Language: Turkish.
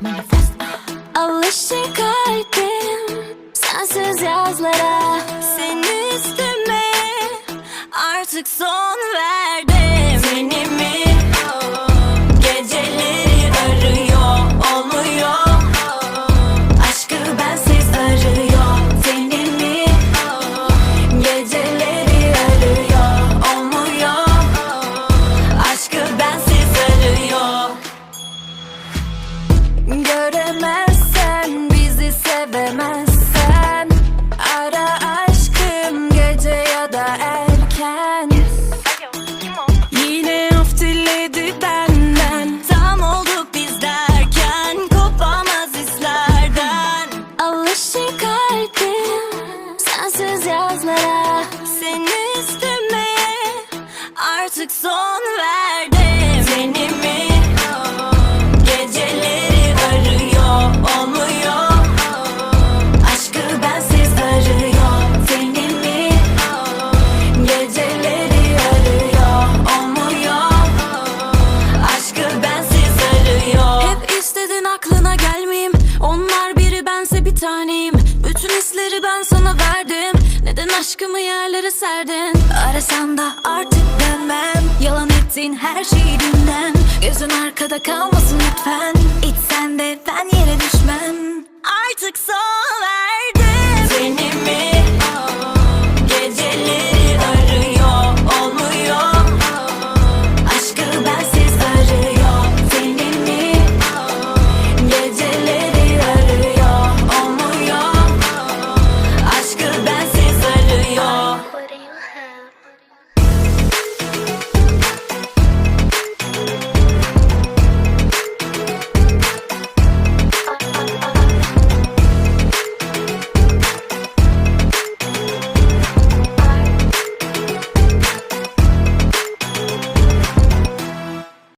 Manifest. Alışır kalbim Sensiz yazlara. Seni üstüme Artık son verdim Artık son verdim Seni mi? Geceleri arıyor Olmuyor. Aşkı bensiz arıyor. Seni mi? Geceleri arıyor Olmuyor. Aşkı bensiz arıyor. Hep istedin aklına gelmeyeyim taneyim Bütün hisleri ben sana verdim. Neden aşkımı yerlere serdin? Arasan da artık dönmem Yalan ettiğin her şeyi dinlen Gözün arkada kalmasın lütfen. İçsen de ben yere düşmem. Artık son